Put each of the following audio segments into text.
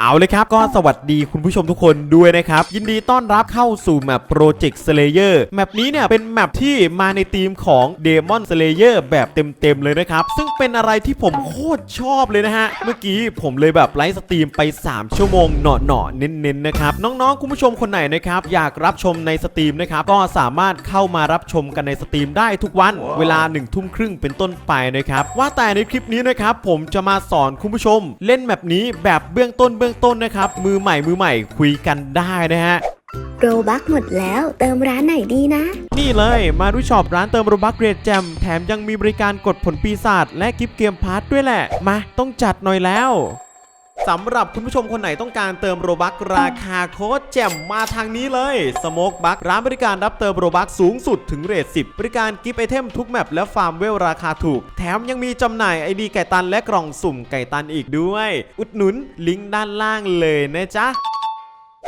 เอาเลยครับก็สวัสดีคุณผู้ชมทุกคนด้วยนะครับ ยินดีต้อนรับเข้าสู่แมป Project Slayer แมปนี้เนี่ยเป็นแมปที่มาในธีมของ Demon Slayer แบบเต็มๆเลยนะครับ ซึ่งเป็นอะไรที่ผมโคตรชอบเลยนะฮะ เมื่อกี้ผมเลยแบบไลฟ์สตรีมไป 3 ชั่วโมงเหนาะๆเน้นๆนะครับ น้องๆ คุณผู้ชมคนไหนนะครับ อยากรับชมในสตรีมนะครับ ก็สามารถเข้ามารับชมกันในสตรีมได้ทุกวัน เวลา1นึ่ทุ่มครึ่งเป็นต้นไปนะครับว่าแต่ในคลิปนี้นะครับผมจะมาสอนคุณผู้ชม เล่นแมปนี้แบบเบื้องต้นเบื้องต้นนะครับ มือใหม่มือใหม่คุยกันได้นะฮะโรบักหมดแล้วเติมร้านไหนดีนะ นี่เลยมาดูช็อปร้านเติมโรบักเกรดแจมแถมยังมีบริการกดผลปีศาจและกิฟต์เกมพาร์ทด้วยแหละ มาต้องจัดหน่อยแล้ว สำหรับคุณผู้ชมคนไหนต้องการเติมโรบักราคาโคตรแจ่มมาทางนี้เลยสโมกบักร้านบริการรับเติมโรบักสูงสุดถึงเรท10 บริการกิฟต์ไอเทมทุกแมปและฟาร์มเวลราคาถูก แถมยังมีจำหน่ายไอดีไก่ตันและกล่องสุ่มไก่ตันอีกด้วย อุดหนุนลิงก์ด้านล่างเลยนะจ๊ะ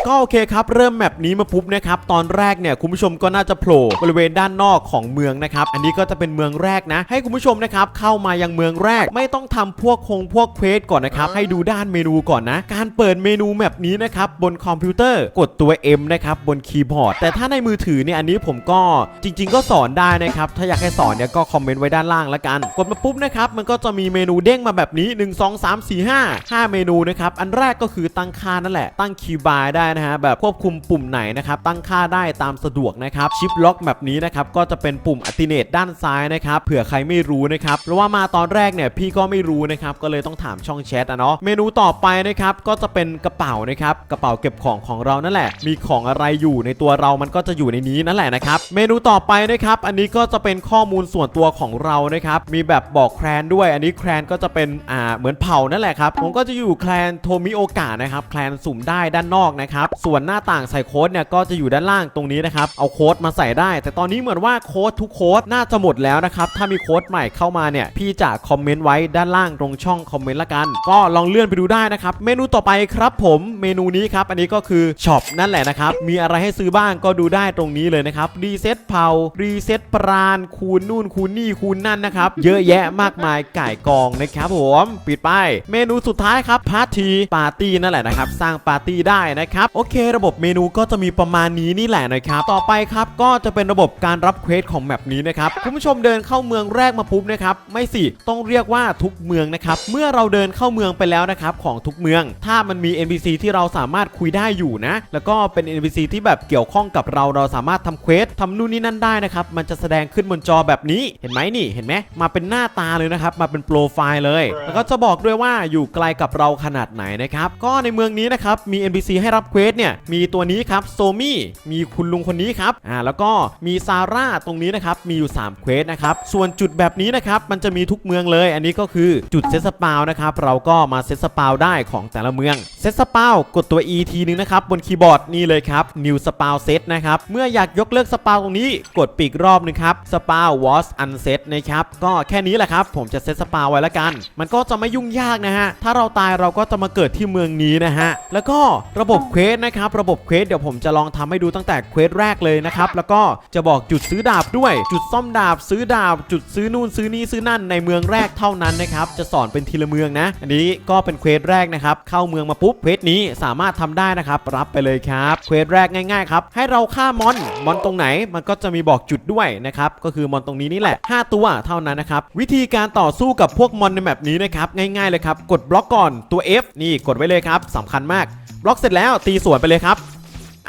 ก็โอเคครับ เริ่มแมปนี้มาปุ๊บนะครับตอนแรกเนี่ยคุณผู้ชมก็น่าจะโผล่บริเวณด้านนอกของเมืองนะครับอันนี้ก็จะเป็นเมืองแรกนะ ให้คุณผู้ชมนะครับเข้ามายังเมืองแรกไม่ต้องทำพวกคงพวกเควสก่อนนะครับให้ดูด้านเมนูก่อนนะ การเปิดเมนูแมปนี้นะครับบนคอมพิวเตอร์กดตัว M นะครับบนคีย์บอร์ด แต่ถ้าในมือถือเนี่ยอันนี้ผมก็จริง ๆ ก็สอนได้นะครับถ้าอยากให้สอนเนี่ยก็คอมเมนต์ไว้ด้านล่างละกัน กดมาปุ๊บนะครับมันก็จะมีเมนูเด้งมาแบบนี้ 1 2 3 4 5 5 เมนูนะครับอันแรกก็คือตั้งค่านั่นแหละตั้งคีย์บาร์ได้นะฮะแบบควบคุมปุ่มไหนนะครับตั้งค่าได้ตามสะดวกนะครับชิปล็อกแบบนี้นะครับก็จะเป็นปุ่มอัติเนตด้านซ้ายนะครับเผื่อใครไม่รู้นะครับเพราะว่ามาตอนแรกเนี่ยพี่ก็ไม่รู้นะครับก็เลยต้องถามช่องแชทอะเนาะเมนูต่อไปนะครับก็จะเป็นกระเป๋านะครับกระเป๋าเก็บของของเรานั่นแหละ มีของอะไรอยู่ในตัวเรามันก็จะอยู่ในนี้นั่นแหละนะครับเมนูต่อไปนะครับอันนี้ก็จะเป็นข้อมูลส่วนตัวของเรานะครับมีแบบบอกแครนด้วย อันนี้แครนก็จะเป็นอ่าเหมือนเผ่านั่นแหละครับผมก็จะอยู่แคลนโทมิโอกะนะครับแคลนสุ่มได้ด้านนอกนะครับส่วนหน้าต่างใส่โค้ดเนี่ยก็จะอยู่ด้านล่างตรงนี้นะครับ เอาโค้ดมาใส่ได้ แต่ตอนนี้เหมือนว่าโค้ดทุกโค้ดน่าจะหมดแล้วนะครับ ถ้ามีโค้ดใหม่เข้ามาเนี่ยพี่จะคอมเมนต์ไว้ด้านล่างตรงช่องคอมเมนต์ละกัน ก็ลองเลื่อนไปดูได้นะครับ เมนูต่อไปครับผมเมนูนี้ครับอันนี้ก็คือช็อปนั่นแหละนะครับ มีอะไรให้ซื้อบ้างก็ดูได้ตรงนี้เลยนะครับรีเซ็ตเผารีเซ็ตปราณคูณนู่นคูณนี่คูณนั่นนะครับเยอะแยะมากมายไก่กองนะครับผมปิดไปเมนูสุดท้ายครับพาร์ทีปาร์ตี้นั่นแหละนะครับ สร้างปาร์ตี้ได้นะครับโอเค ระบบเมนูก็จะมีประมาณนี้นี่แหละนะครับ ต่อไปครับก็จะเป็นระบบการรับเควสของแมปนี้นะครับคุณผู้ชมเดินเข้าเมืองแรกมาปุ๊บนะครับไม่สิต้องเรียกว่าทุกเมืองนะครับเมื่อเราเดินเข้าเมืองไปแล้วนะครับของทุกเมือง ถ้ามันมี NPC ที่เราสามารถคุยได้อยู่นะ แล้วก็เป็น NPC ที่แบบเกี่ยวข้องกับเราเราสามารถทำเควสทำนู่นนี่นั่นได้นะครับมันจะแสดงขึ้นบนจอแบบนี้เห็นไหมนี่เห็นไหมมาเป็นหน้าตาเลยนะครับมาเป็นโปรไฟล์เลย แล้วก็จะบอกด้วยว่าอยู่ไกลกับเราขนาดไหนนะครับก็ในเมืองนี้นะครับมี NPC ให้รับเควสเนี่ยมีตัวนี้ครับโซมี่มีคุณลุงคนนี้ครับอ่าแล้วก็มีซาร่าตรงนี้นะครับมีอยู่3เควสนะครับส่วนจุดแบบนี้นะครับมันจะมีทุกเมืองเลย อันนี้ก็คือจุดเซตสปาวนะครับเราก็มาเซตสปาวได้ของแต่ละเมืองเซตสปาวกดตัว E ทีนึงนะครับบนคีย์บอร์ดนี่เลยครับ New Spawn Set นะครับเมื่ออยากยกเลิกสปาวตรงนี้กดปีกรอบหนึงครับสปาว was unset นะครับก็แค่นี้แหละครับ ผมจะเซตสปาวไว้แล้วกัน มันก็จะไม่ยุ่งยากนะฮะถ้าเราตายเราก็จะมาเกิดที่เมืองนี้นะฮะแล้วก็ระบบเควสนะครับระบบเควสเดี๋ยวผมจะลองทำให้ดูตั้งแต่เควสแรกเลยนะครับแล้วก็จะบอกจุดซื้อดาบด้วย จุดซ่อมดาบซื้อดาบ จุดซื้อนู่นซื้อนี่ซื้อนั่นในเมืองแรกเท่านั้นนะครับจะสอนเป็นทีละเมืองนะ อันนี้ก็เป็นเควสแรกนะครับเข้าเมืองมาปุ๊บเควสนี้สามารถทำได้นะครับรับไปเลยครับเควสแรกง่ายๆครับให้เราฆ่ามอนมอนตรงไหนมันก็จะมีบอกจุดด้วยนะครับก็คือมอนตรงนี้นี่แหละ 5 ตัวเท่านั้นนะครับวิธีการต่อสู้กับพวกมอนในแบบนี้นะครับง่ายๆเลยครับกดบล็อกก่อนตัว F นี่กดไว้เลยครับสำคัญมาก บล็อกเสร็จแล้วตีสวนไปเลยครับ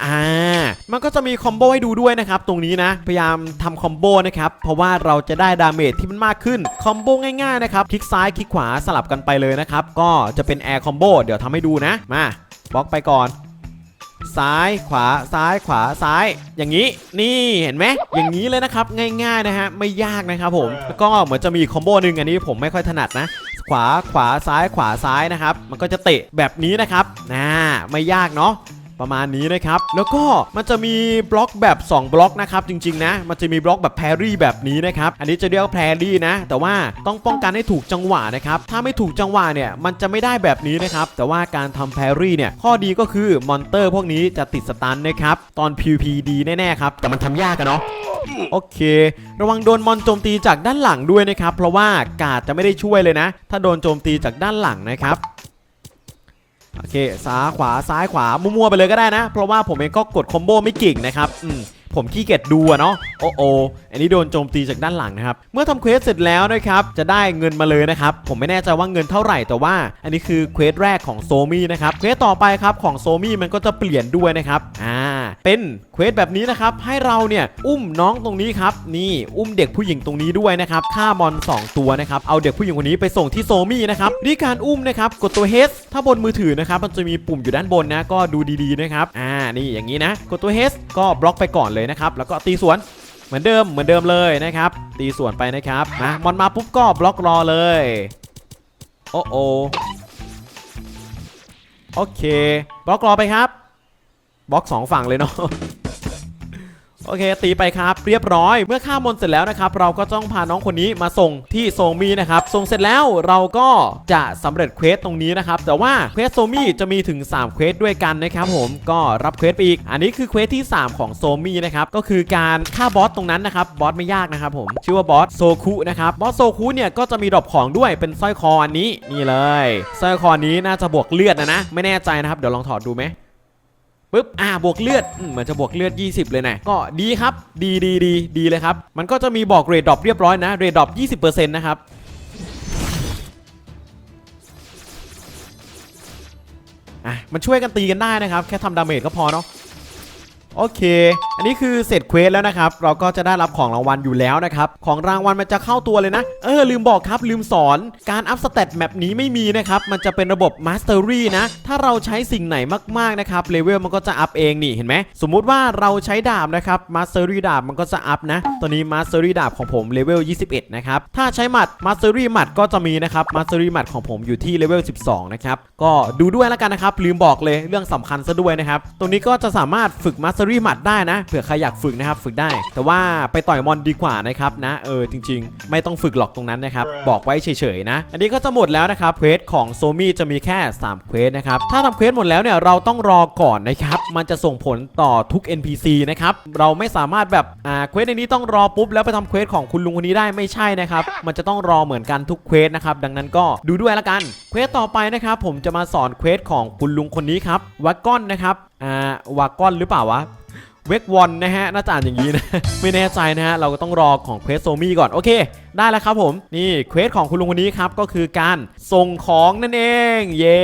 อ่ามันก็จะมีคอมโบให้ดูด้วยนะครับ ตรงนี้นะ พยายามทำคอมโบนะครับ เพราะว่าเราจะได้ดาเมจที่มันมากขึ้น คอมโบง่ายๆนะครับ คลิกซ้ายคลิกขวาสลับกันไปเลยนะครับ ก็จะเป็นแอร์คอมโบเดี๋ยวทำให้ดูนะ มาบล็อกไปก่อน ซ้ายขวาซ้ายขวาซ้าย อย่างนี้นี่เห็นไหมอย่างนี้เลยนะครับง่ายๆนะฮะไม่ยากนะครับผมแล้วก็เหมือนจะมีคอมโบหนึ่งอันนี้ผมไม่ค่อยถนัดนะขวาขวาซ้ายขวาซ้ายนะครับ มันก็จะเตะแบบนี้นะครับน่าไม่ยากเนาะ ประมาณนี้นะครับ แล้วก็มันจะมีบล็อกแบบ 2 บล็อกนะครับ จริง ๆ นะ มันจะมีบล็อกแบบแพรรี่แบบนี้นะครับ อันนี้จะเรียกว่าแพรรี่นะ แต่ว่าต้องป้องกันให้ถูกจังหวะนะครับ ถ้าไม่ถูกจังหวะเนี่ย มันจะไม่ได้แบบนี้นะครับ แต่ว่าการทำแพรรี่เนี่ย ข้อดีก็คือมอนเตอร์พวกนี้จะติดสตันนะครับ ตอน PVP ดีแน่ๆครับ แต่มันทำยากกันเนาะโอเค ระวังโดนมอนโจมตีจากด้านหลังด้วยนะครับ เพราะว่ากาดจะไม่ได้ช่วยเลยนะ ถ้าโดนโจมตีจากด้านหลังนะครับ โอเคซ้ายขวาซ้ายขวา มัวๆไปเลยก็ได้นะ เพราะว่าผมเองก็กดคอมโบไม่เก่งนะครับ อืมผมขี้เกียจดูอะเนาะโอ้โออันนี้โดนโจมตีจากด้านหลังนะครับ เมื่อทำเควสเสร็จแล้วนะครับ จะได้เงินมาเลยนะครับ ผมไม่แน่ใจว่าเงินเท่าไหร่แต่ว่า อันนี้คือเควสแรกของโซมี่นะครับ เควสต่อไปครับของโซมี่มันก็จะเปลี่ยนด้วยนะครับ อ่า เป็นเควสแบบนี้นะครับ ให้เราเนี่ยอุ้มน้องตรงนี้ครับ นี่อุ้มเด็กผู้หญิงตรงนี้ด้วยนะครับ ฆ่ามอนสองตัวนะครับ เอาเด็กผู้หญิงคนนี้ไปส่งที่โซมี่นะครับวิธีการอุ้มนะครับ กดตัว H ถ้าบนมือถือนะครับ มันจะมีปุ่มอยู่ด้านบนนะ ก็ดูดีๆนะครับ อ่า นี่อย่างนี้นะ กดตัว H ก็บล็อกไปก่อนเลยนะครับ แล้วก็ตีสวน เหมือนเดิมเหมือนเดิมเลยนะครับ ตีส่วนไปนะครับนะมอนมาปุ๊บก็บล็อกรอเลย โอ้โอโอเคบล็อกรอไปครับบล็อกสองฝั่งเลยเนาะ โอเค ตีไปครับ เรียบร้อย เมื่อฆ่ามอนเสร็จแล้วนะครับ เราก็ต้องพาน้องคนนี้มาส่งที่โซมีนะครับ ส่งเสร็จแล้วเราก็จะสำเร็จเควสตรงนี้นะครับ แต่ว่าเควสโซมีจะมีถึง 3 เควสด้วยกันนะครับผม ก็รับเควสไปอีก อันนี้คือเควสที่ 3 ของโซมีนะครับ ก็คือการฆ่าบอสตรงนั้นนะครับ บอสไม่ยากนะครับผม ชื่อว่าบอสโซคุนะครับ บอสโซคุเนี่ยก็จะมีดรอปของด้วย เป็นสร้อยคออันนี้ นี่เลย สร้อยคอนี้น่าจะบวกเลือดนะนะ ไม่แน่ใจนะครับ เดี๋ยวลองถอดดูไหม ปุ๊บอ่าบวกเลือดเหมือนจะบวกเลือด 20 เลยนะก็ดีครับ ดีดีดีดีเลยครับ มันก็จะมีบอกเรดดรอปเรียบร้อยนะเรดดรอป20%นะครับอะมันช่วยกันตีกันได้นะครับ แค่ทำดาเมจก็พอเนาะ โอเค อันนี้คือเสร็จเควสแล้วนะครับ เราก็จะได้รับของรางวัลอยู่แล้วนะครับ ของรางวัลมันจะเข้าตัวเลยนะ เออ ลืมบอกครับ ลืมสอน การอัพสเตตแมปนี้ไม่มีนะครับ มันจะเป็นระบบ Mastery นะ ถ้าเราใช้สิ่งไหนมากๆนะครับ เลเวลมันก็จะอัพเองนี่ เห็นไหม สมมุติว่าเราใช้ดาบนะครับ Mastery ดาบมันก็จะอัพนะ ตอนนี้ Mastery ดาบของผมเลเวล 21 นะครับ ถ้าใช้หมัด Mastery หมัดก็จะมีนะครับ Mastery หมัดของผมอยู่ที่เลเวล 12 นะครับ ก็ดูด้วยแล้วกันนะครับ ลืมบอกเลยเรื่องสำคัญซะด้วยนะครับ ตรงนี้ก็จะสามารถฝึก Mastery หมัดได้นะเผื่อใครอยากฝึกนะครับฝึกได้ แต่ว่าไปต่อยมอนดีกว่านะครับนะเออจริง ๆ ไม่ต้องฝึกหรอกตรงนั้นนะครับบอกไว้เฉยๆนะ อันนี้ก็จะหมดแล้วนะครับเควสของโซมี่จะมีแค่3เควสนะครับถ้าทำเควสหมดแล้วเนี่ยเราต้องรอก่อนนะครับมันจะส่งผลต่อทุก NPC นะครับเราไม่สามารถแบบอ่าเควสในนี้ต้องรอปุ๊บแล้วไปทำเควสของคุณลุงคนนี้ได้ไม่ใช่นะครับมันจะต้องรอเหมือนกันทุกเควสนะครับดังนั้นก็ดูด้วยละกันเควสต่อไปนะครับผมจะมาสอนเควสของคุณลุงคนนี้ครับวากอนนะครับอ่าวากอนหรือเปล่าวะเวกวอนนะฮะน่าจะอ่านอย่างนี้นะ ไม่แน่ใจนะฮะ เราก็ต้องรอของเควสโซมี่ก่อน โอเค ได้แล้วครับผม นี่เควสของคุณลุงคนนี้ครับ ก็คือการส่งของนั่นเอง เย่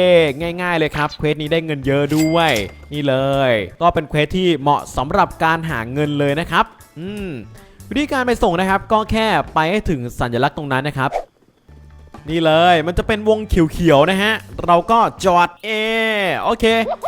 ง่าย ๆ เลยครับ เควสนี้ได้เงินเยอะด้วย นี่เลย ก็เป็นเควสที่เหมาะสำหรับการหาเงินเลยนะครับ อืมวิธีการไปส่งนะครับ ก็แค่ไปให้ถึงสัญลักษณ์ตรงนั้นนะครับ นี่เลยมันจะเป็นวงเขียวๆนะฮะ เราก็จอดเอโอเค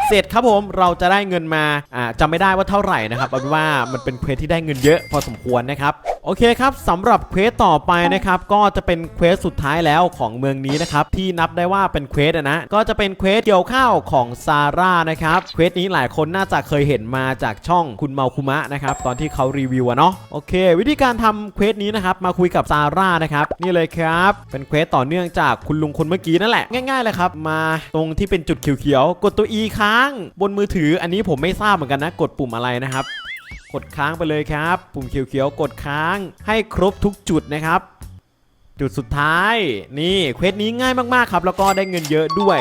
เสร็จครับผมเราจะได้เงินมาอ่าจำไม่ได้ว่าเท่าไหร่นะครับเอาเป็นว่ามันเป็นเควสที่ได้เงินเยอะพอสมควรนะครับ โอเคครับสำหรับเควสต่อไปนะครับก็จะเป็นเควสสุดท้ายแล้วของเมืองนี้นะครับที่นับได้ว่าเป็นเควสนะก็จะเป็นเควสเกี่ยวข้าวของซาร่านะครับเควสนี้หลายคนน่าจะเคยเห็นมาจากช่องคุณเมาคุมะนะครับตอนที่เขารีวิวอะเนาะโอเค วิธีการทำเควสนี้นะครับมาคุยกับซาร่านะครับนี่เลยครับเป็นเควสต่อเนื่องจากคุณลุงคนเมื่อกี้นั่นแหละง่ายๆเลยครับมาตรงที่เป็นจุดเขียวๆกดตัว E ค้าง บนมือถืออันนี้ผมไม่ทราบเหมือนกันนะ กดปุ่มอะไรนะครับ กดค้างไปเลยครับ ปุ่มเขียวๆกดค้างให้ครบทุกจุดนะครับ จุดสุดท้ายนี่เควสนี้ง่ายมากๆครับ แล้วก็ได้เงินเยอะด้วย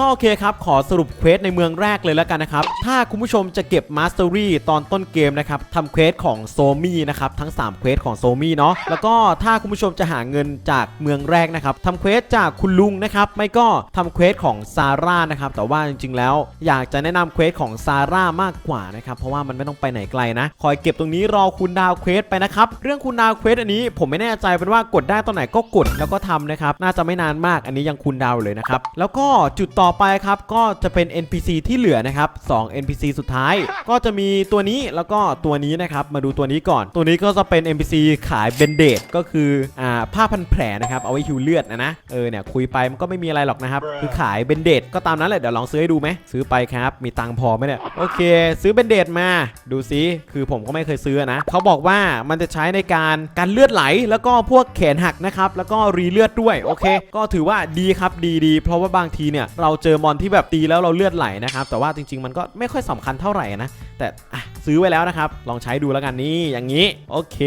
ก็โอเคครับ ขอสรุปเควสในเมืองแรกเลยแล้วกันนะครับ ถ้าคุณผู้ชมจะเก็บมาสเตอรี่ตอนต้นเกมนะครับทำเควสของโซมี่นะครับทั้ง3เควสของโซมี่เนาะแล้วก็ถ้าคุณผู้ชมจะหาเงินจากเมืองแรกนะครับทำเควสจากคุณลุงนะครับไม่ก็ทำเควสของซาร่านะครับแต่ว่าจริงๆแล้ว อยากจะแนะนำเควสของซาร่ามากกว่านะครับเพราะว่ามันไม่ต้องไปไหนไกลนะ คอยเก็บตรงนี้รอคุณดาวเควสไปนะครับเรื่องคุณดาวเควสอันนี้ผมไม่แน่ใจเป็นว่ากดได้ตอนไหนก็กดแล้วก็ทำนะครับน่าจะไม่นานมากอันนี้ยังคุณดาวเลยนะครับแล้วก็จุดต่อไปครับก็จะเป็น NPC ที่เหลือนะครับ2 NPC สุดท้าย ก็จะมีตัวนี้แล้วก็ตัวนี้นะครับมาดูตัวนี้ก่อน ตัวนี้ก็จะเป็น NPC ขายเบนเดดก็คืออ่าผ้าพันแผลนะครับเอาไว้ฮิวเลือดนะนะเออเนี่ยคุยไปมันก็ไม่มีอะไรหรอกนะครับคือขายเบนเดดก็ตามนั้นแหละเดี๋ยวลองซื้อให้ดูไหมซื้อไปครับมีตังค์พอไหมเนี่ยโอเค ซื้อเบนเดดมาดูซิคือผมก็ไม่เคยซื้อนะเขาบอกว่ามันจะใช้ในการการเลือดไหล แล้วก็พวกแขนหักนะครับแล้วก็รีเลือดด้วยโอเค ก็ถือว่าดีครับดีดีเพราะว่าบางทีเนี่ยเราเจอมอนที่แบบตีแล้วเราเลือดไหลนะครับแต่ว่าจริง ๆ มันก็ไม่ค่อยสำคัญเท่าไหร่นะ แต่อะซื้อไว้แล้วนะครับ ลองใช้ดูแล้วกันนี่อย่างนี้ โอเค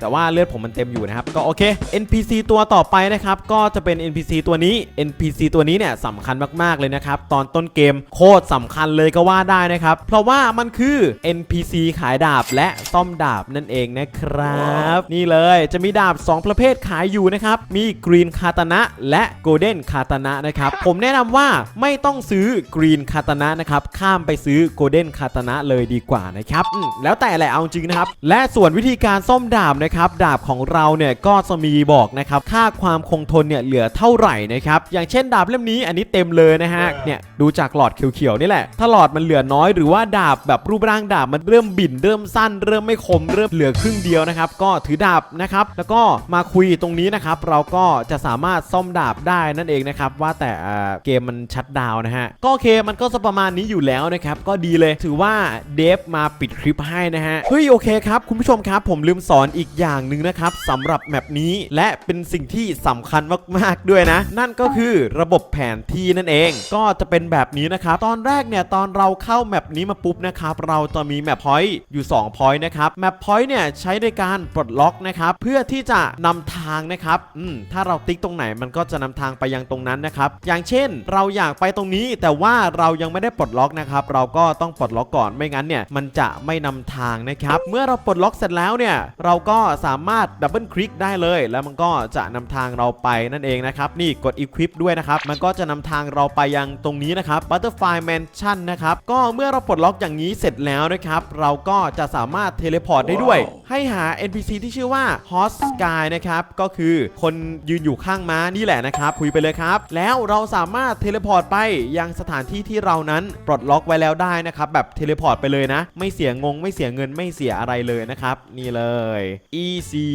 แต่ว่าเลือดผมมันเต็มอยู่นะครับ ก็โอเค NPC ตัวต่อไปนะครับ ก็จะเป็น NPC ตัวนี้ NPC ตัวนี้เนี่ยสำคัญมากๆเลยนะครับ ตอนต้นเกมโคตรสำคัญเลยก็ว่าได้นะครับ เพราะว่ามันคือ NPC ขายดาบและซ่อมดาบนั่นเองนะครับ นี่เลยจะมีดาบ 2 ประเภทขายอยู่นะครับ มี Green Katana และ Golden Katana นะครับ ผมแนะนำว่าไม่ต้องซื้อ Green Katana นะครับ ข้ามไปซื้อ Golden Katana เลยดีกว่านะครับอืมแล้วแต่แหละเอาจริงนะครับ และส่วนวิธีการซ่อมดาบนะครับดาบของเราเนี่ยก็จะมีบอกนะครับค่าความคงทนเนี่ยเหลือเท่าไหร่นะครับอย่างเช่นดาบเล่มนี้อันนี้เต็มเลยนะฮะเนี่ยดูจากหลอดเขียวๆนี่แหละ ถ้าหลอดมันเหลือน้อยหรือว่าดาบแบบรูปร่างดาบมันเริ่มบิ่นเริ่มสั้น เริ่มไม่คมเริ่มเหลือครึ่งเดียวนะครับ ก็ถือดาบนะครับแล้วก็มาคุยตรงนี้นะครับ เราก็จะสามารถซ่อมดาบได้นั่นเองนะครับว่าแต่เอ่อเกมมันชัดดาวน์นะฮะก็โอเคมันก็จะประมาณนี้อยู่แล้วนะครับก็ดีเลยถือว่าเดฟมาปิดคลิปให้นะฮะ เฮ้ยโอเคครับ คุณผู้ชมครับ ผมลืมสอนอีกอย่างหนึ่งนะครับสำหรับแมปนี้และเป็นสิ่งที่สำคัญมากๆด้วยนะ นั่นก็คือระบบแผนที่นั่นเอง ก็จะเป็นแบบนี้นะครับตอนแรกเนี่ยตอนเราเข้าแมปนี้มาปุ๊บนะครับเราจะมีแมปพอยต์อยู่2พอยต์นะครับแมปพอยต์เนี่ยใช้ในการปลดล็อกนะครับเพื่อที่จะนำทางนะครับอืมถ้าเราติ๊กตรงไหนมันก็จะนำทางไปยังตรงนั้นนะครับอย่างเช่น เราอยากไปตรงนี้แต่ว่าเรายังไม่ได้ปลดล็อกนะครับเราก็ต้องปลดล็อกก่อนไม่งั้นเนี่ยมันจะไม่นำทางนะครับเมื่อเราปลดล็อกเสร็จแล้วเนี่ยเราก็สามารถดับเบิลคลิกได้เลย แล้วมันก็จะนำทางเราไปนั่นเองนะครับนี่กด equip ด้วยนะครับมันก็จะนำทางเราไปยังตรงนี้นะครับ Butterfly Mansion นะครับก็เมื่อเราปลดล็อกอย่างนี้เสร็จแล้วนะครับเราก็จะสามารถเทเลพอร์ตได้ด้วย ให้หา NPC ที่ชื่อว่า Hot Sky นะครับก็คือคนยืนอยู่ข้างม้านี่แหละนะครับคุยไปเลยครับ แล้วเราสามารถเทเลพอร์ตไปยังสถานที่ที่เรานั้นปลดล็อกไว้แล้วได้นะครับแบบเทเลพอร์ตไปเลยนะ ไม่เสียงงไม่เสียเงินไม่เสียอะไรเลยนะครับ นี่เลย easy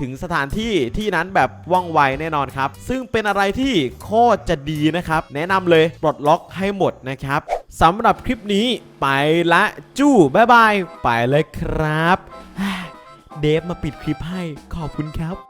ถึงสถานที่ที่นั้นแบบว่องไวแน่นอนครับ ซึ่งเป็นอะไรที่โคตรจะดีนะครับ แนะนำเลยปลดล็อกให้หมดนะครับสำหรับคลิปนี้ไปละจู้บ๊ายบาย ไปเลยครับ เดฟมาปิดคลิปให้ขอบคุณครับ